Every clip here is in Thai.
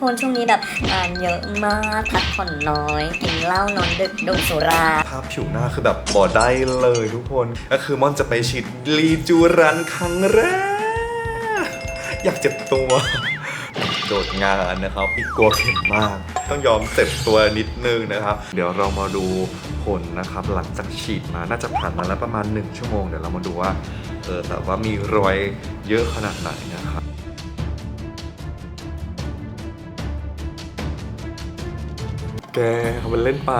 คนช่วงนี้แบบงานเยอะมากพักผ่อนน้อยกินเหล้านอนดึกดูสุรา ภาพผิวหน้าคือแบบบอได้เลยทุกคน ก็คือม่อนจะไปฉีดรีจูรันครั้งแรก อยากเจ็บตัวโจทย์งานนะครับอีกกลัวเข็มมาก ต้องยอมเจ็บตัวนิดนึงนะครับ เดี๋ยวเรามาดูผลนะครับ หลังจากฉีดมาน่าจะผ่านมาแล้วประมาณ 1 ชั่วโมง เดี๋ยวเรามาดูว่าเออแต่ว่ามีรอยเยอะขนาดไหนนะครับ แกเขาเป็นเล่นไป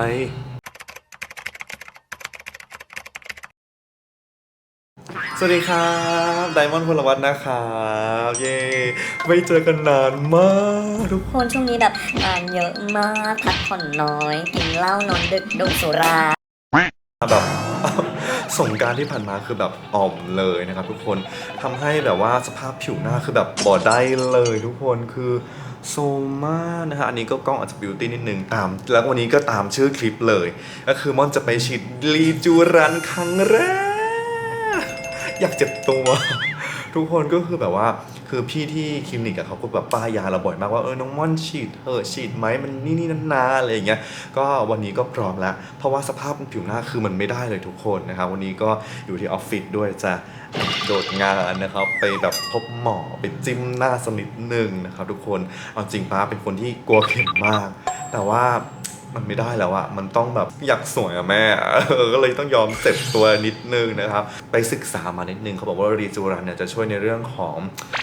สวัสดีครับไดมอนด์พลวัตนะครับเย้ไม่เจอกันนานมากทุกคนช่วงนี้แบบงานเยอะมากพักผ่อนน้อย กินเหล้านอนดึกดูสุราแบบสงกรารที่ผ่านมาคือแบบอ่อมเลยนะครับทุกคนทำให้แบบว่าสภาพผิวหน้าคือแบบบอได้เลยทุกคนคือ โซมานะฮะอันนี้ก็กล้องอาจจะบิวตี้นิดนึงตาม แล้ววันนี้ก็ตามชื่อคลิปเลย ก็คือม่อนจะไปฉีดรีจูรันครั้งแรก อยากเจ็บตัว ทุกคนก็คือแบบว่า คือพี่ที่คลินิกอะเขาก็แบบป้ายยาเราบ่อยมากว่าเออน้องม่อนฉีดเออฉีดไหมมันนี่นี่นานนาอะไรอย่างเงี้ยก็วันนี้ก็พร้อมแล้ว เพราะว่าสภาพผิวหน้าคือมันไม่ได้เลยทุกคนนะครับวันนี้ก็อยู่ที่ออฟฟิศด้วยจะโดดงานนะครับ ไปแบบพบหมอไปจิ้มหน้าสนิดหนึ่งนะครับ ทุกคนเอาจริงป้าเป็นคนที่กลัวเข็มมาก แต่ว่า มันไม่ได้แล้วอะมันต้องแบบอยากสวยอะแม่ก็เลยต้องยอมเจ็บตัวนิดนึงนะครับ ไปศึกษามานิดนึงเขาบอกว่ารีจูรันเนี่ยจะช่วยในเรื่องของ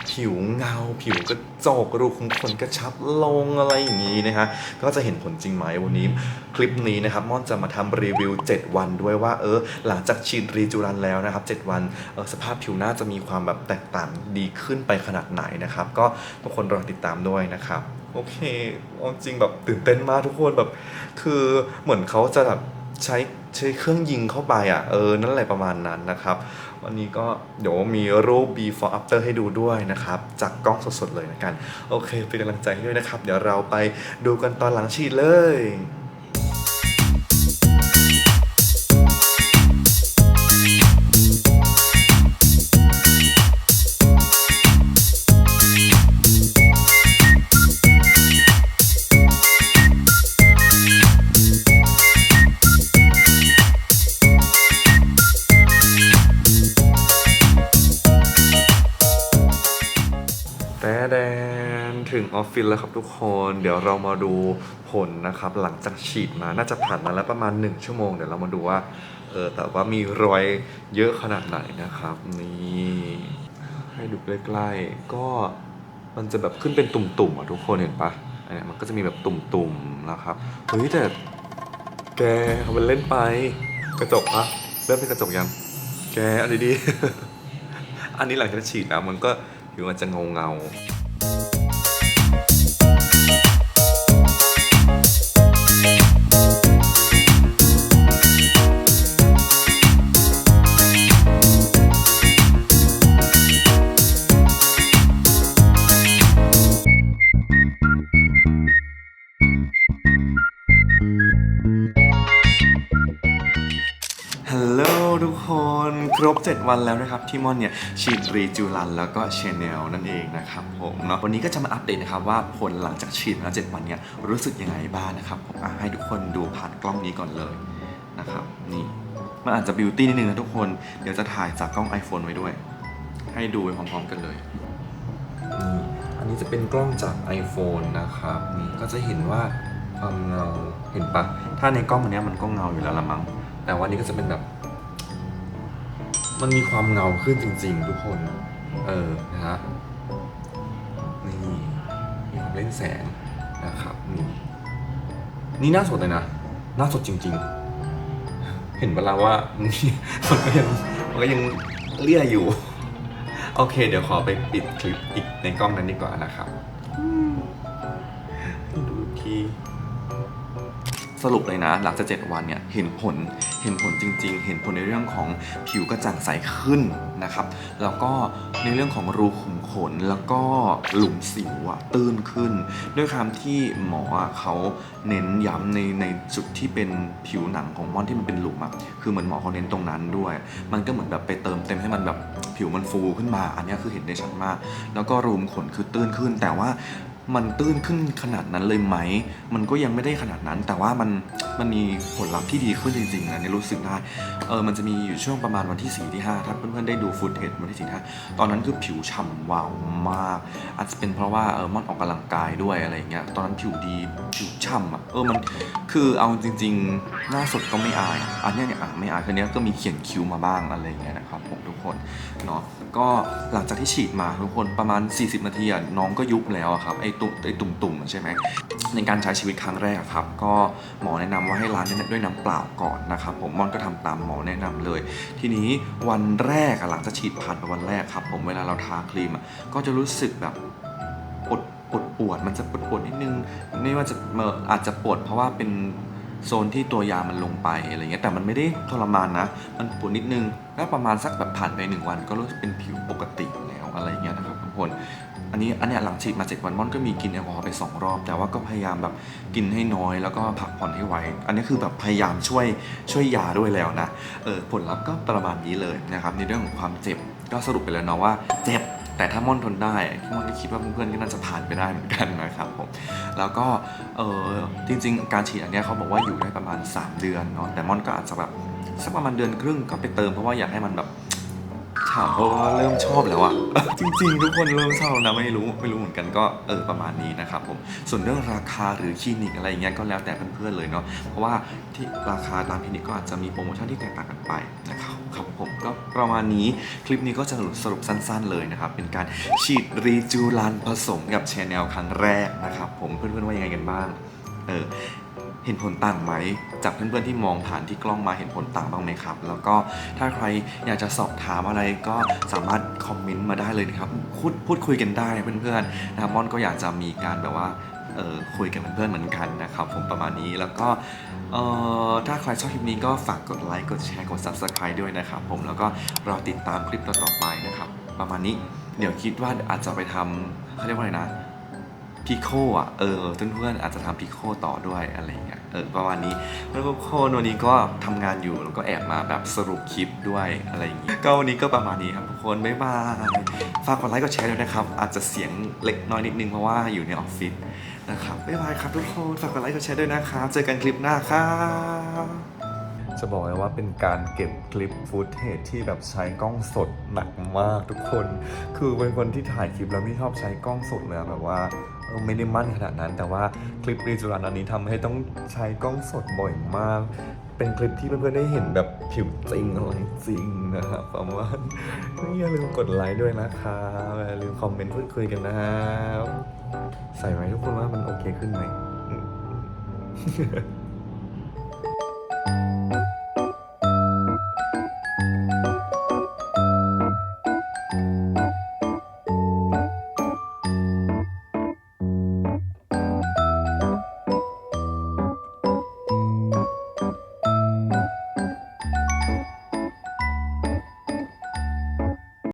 ผิวเงา ผิวกระจกรูขุมขนกระชับลงอะไรอย่างนี้นะฮะก็จะเห็นผลจริงไหมวันนี้ คลิปนี้นะครับม่อนจะมาทำรีวิว 7 วันด้วยว่าเออหลังจากฉีดรีจูรันแล้วนะครับ 7 วันเออสภาพผิวหน้าจะมีความแบบแตกต่างดีขึ้นไปขนาดไหนนะครับ ก็ทุกคนรอติดตามด้วยนะครับ โอเคเอาจริงแบบตื่นเต้นมากทุกคนแบบ คือเหมือนเขาจะแบบใช้ใช้เครื่องยิงเข้าไปอะเออนั่นแหละประมาณนั้นนะครับ วันนี้ก็เดี๋ยวมีรูป before after ให้ดูด้วยนะครับ จากกล้องสดๆเลยนะกัน โอเคเป็นกำลังใจให้ด้วยนะครับ เดี๋ยวเราไปดูกันตอนหลังฉีดเลย ถึงออฟฟิศแล้วครับทุกคน เดี๋ยวเรามาดูผลนะครับ หลังจากฉีดมาน่าจะผ่านมาแล้วประมาณ 1 ชั่วโมง เดี๋ยวเรามาดูว่าเออแต่ว่ามีรอยเยอะขนาดไหนนะครับ นี่ให้ดูใกล้ๆก็มันจะแบบขึ้นเป็นตุ่มๆอะทุกคนเห็นปะอันเนี้ยมันก็จะมีแบบตุ่มๆนะครับเฮ้ยแต่แกเขาเป็นเล่นไปกระจกปะเริ่มเป็นกระจกยัง แกอันดีๆอันนี้หลังจากฉีดนะมันก็ผิวมันจะเงาเงา บ 7 วันแล้วนะครับที่มอนเนี่ยฉีดรีจูรันแล้วก็เชนเนลนั่นเองนะครับผมเนาะวันนี้ก็จะมาอัปเดตนะครับว่าผลหลังจากฉีดมาแล้ว7วันเนี่ยรู้สึกยังไงบ้างนะครับผมอะให้ทุกคนดูผ่านกล้องนี้ก่อนเลยนะครับนี่มันอาจจะบิวตี้นิดนึงนะทุกคนเดี๋ยวจะถ่ายจากกล้อง iPhone ไว้ด้วย ให้ดูไปพร้อมๆกันเลยนี่อันนี้จะเป็นกล้องจาก iPhone นะครับนี่ก็จะเห็นว่าความเงาเห็นปะถ้าในกล้องอันเนี้ยมันก็เงาอยู่แล้วละมั้งแต่ว่านี้ก็จะเป็นแบบ มันมีความเงาขึ้นจริง ๆ ทุกคน เออ นะฮะ นี่ มีความเล่นแสงนะครับ นี่ นี่หน่าสดเลยนะหน่าสดจริง ๆ เห็นเวลาว่ามันก็ยังมันก็ยังเลี่ยอยู่ โอเค เดี๋ยวขอไปปิดคลิปอีกในกล้องนั้นดีกว่านะครับให้ดูอีกที สรุปเลยนะ หลังจาก 7 วันเนี่ยเห็นผลเห็นผลจริง ๆ เห็นผลในเรื่องของผิวกระจ่างใสขึ้นนะครับ แล้วก็ในเรื่องของรูขุมขนแล้วก็หลุมสิวอะตื้นขึ้น ด้วยความที่หมอเขาเน้นย้ำในในจุดที่เป็นผิวหนังของม่อนที่มันเป็นหลุมอะคือเหมือนหมอเขาเน้นตรงนั้นด้วย มันก็เหมือนแบบไปเติมเต็มให้มันแบบผิวมันฟูขึ้นมา อันนี้คือเห็นได้ชัดมาก แล้วก็รูขุมขนคือตื้นขึ้น แต่ว่า มันตื้นขึ้นขนาดนั้นเลยไหม มันก็ยังไม่ได้ขนาดนั้น แต่ว่ามันมันมีผลลัพธ์ที่ดีขึ้นจริงๆนะนี่รู้สึกได้ เออมันจะมีอยู่ช่วงประมาณวันที่ 4 ที่ 5 ถ้าเพื่อนๆได้ดูฟุตเทจวันที่ 4 ที่ 5 ตอนนั้นคือผิวฉ่ำวาวมาก อาจจะเป็นเพราะว่าเออมอนออกกำลังกายด้วยอะไรอย่างเงี้ย ตอนนั้นผิวดีผิวฉ่ำอะ เออมันคือเอาจริงๆ หน้าสดก็ไม่อาย อันนี้เนี่ยไม่อายคืนนี้ก็มีเขียนคิ้วมาบ้างอะไรอย่างเงี้ยนะครับผมทุกคนเนาะ ก็หลังจากที่ฉีดมาทุกคนประมาณ 40 นาทีอะน้องก็ยุบแล้วครับไอ้ตุ่มไอตุ่มๆใช่ไหมในการใช้ชีวิตครั้งแรกครับ ก็หมอแนะนำว่าให้ล้างด้วยน้ำเปล่าก่อนนะครับผมมอนก็ทำตามหมอแนะนำเลย ทีนี้วันแรกหลังจากฉีดผ่านไปวันแรกครับ ผมเวลาเราทาครีมก็จะรู้สึกแบบปวดปวดปวดมันจะปวดปวดนิดนึงไม่ว่าจะอาจจะปวดเพราะว่าเป็น โซนที่ตัวยามันลงไปอะไรเงี้ยแต่มันไม่ได้ทรมานนะ มันปวดนิดนึงแล้วประมาณสักแบบผ่านไปหนึ่งวันก็รู้สึกเป็นผิวปกติแล้วอะไรเงี้ยนะครับทุกคนอันนี้อันเนี้ยหลังฉีดมาเจ็ดวันม่อนก็มีกินแอลกอฮอล์ไปสองรอบ แต่ว่าก็พยายามแบบกินให้น้อยแล้วก็พักผ่อนให้ไวอันนี้คือแบบพยายามช่วยช่วยยาด้วยแล้วนะเออผลลัพธ์ก็ประมาณนี้เลยนะครับในเรื่องของความเจ็บก็สรุปไปแล้วเนาะว่าเจ็บ แต่ถ้าม่อนทนได้ม่อนก็คิดว่าเพื่อนๆก็น่าจะผ่านไปได้เหมือนกันนะครับผมแล้วก็เออจริง ๆ การฉีดอันนี้เขาบอกว่าอยู่ได้ประมาณ 3 เดือนเนาะแต่ม่อนก็อาจจะแบบสักประมาณเดือนครึ่งก็ไปเติมเพราะว่าอยากให้มันแบบ ถามเพราะว่าเริ่มชอบแล้วอะ จริงๆ ทุกคนเริ่มชอบแล้วนะไม่รู้ไม่รู้เหมือนกันก็เออประมาณนี้นะครับผมส่วนเรื่องราคาหรือคลินิกอะไรอย่างเงี้ยก็แล้วแต่เพื่อนๆเลยเนาะเพราะว่าที่ราคาตามคลินิกก็อาจจะมีโปรโมชั่นที่แตกต่างกันไปนะครับครับผมก็ประมาณนี้คลิปนี้ก็จะสรุปสั้นๆเลยนะครับเป็นการฉีดรีจูรันผสมกับแชนแนลครั้งแรกนะครับผมเพื่อนๆว่ายังไงกันบ้างเออ เห็นผลต่างไหม จากเพื่อนๆที่มองผ่านที่กล้องมาเห็นผลต่างบ้างไหมครับ แล้วก็ถ้าใครอยากจะสอบถามอะไรก็สามารถคอมเมนต์มาได้เลยนะครับพูดพูดคุยกันได้เพื่อนๆนะครับมอนก็อยากจะมีการแบบว่าเออคุยกันเพื่อนเหมือนกันนะครับผมประมาณนี้แล้วก็เอ่อถ้าใครชอบคลิปนี้ก็ฝากกดไลค์กดแชร์กด subscribe ด้วยนะครับผมแล้วก็รอติดตามคลิปต่อๆไปนะครับ ประมาณนี้เดี๋ยวคิดว่าอาจจะไปทำเขาเรียกว่าอะไรนะ พิโคอะเออเพื่อนๆอาจจะทำพิโคต่อด้วยอะไรเงี้ยเออประมาณนี้แล้วก็โคนวันนี้ก็ทำงานอยู่แล้วก็แอบมาแบบสรุปคลิปด้วยอะไรอย่างงี้ก็วันนี้ก็ประมาณนี้ครับทุกคนบ๊ายบายฝากกดไลค์กดแชร์ด้วยนะครับ อาจจะเสียงเล็กน้อยนิดนึงเพราะว่าอยู่ในออฟฟิศนะครับบ๊ายบายครับทุกคนฝากกดไลค์กดแชร์ด้วยนะครับเจอกันคลิปหน้าครับจะบอกเลยว่าเป็นการเก็บคลิปฟุตเทจที่แบบใช้กล้องสดหนักมากทุกคน คือเป็นคนที่ถ่ายคลิปแล้วไม่ชอบใช้กล้องสดเลยแบบว่า ไม่ได้มั่นขนาดนั้น แต่ว่าคลิปรีจูรันอันนี้ทำให้ต้องใช้กล้องสดบ่อยมาก เป็นคลิปที่เพื่อนๆได้เห็นแบบผิวจริงอะไรจริงนะครับประมาณอย่าลืมกดไลค์ด้วยนะครับอย่าลืมคอมเมนต์พูดคุยกันนะครับใส่ไว้ทุกคนว่ามันโอเคขึ้นไหม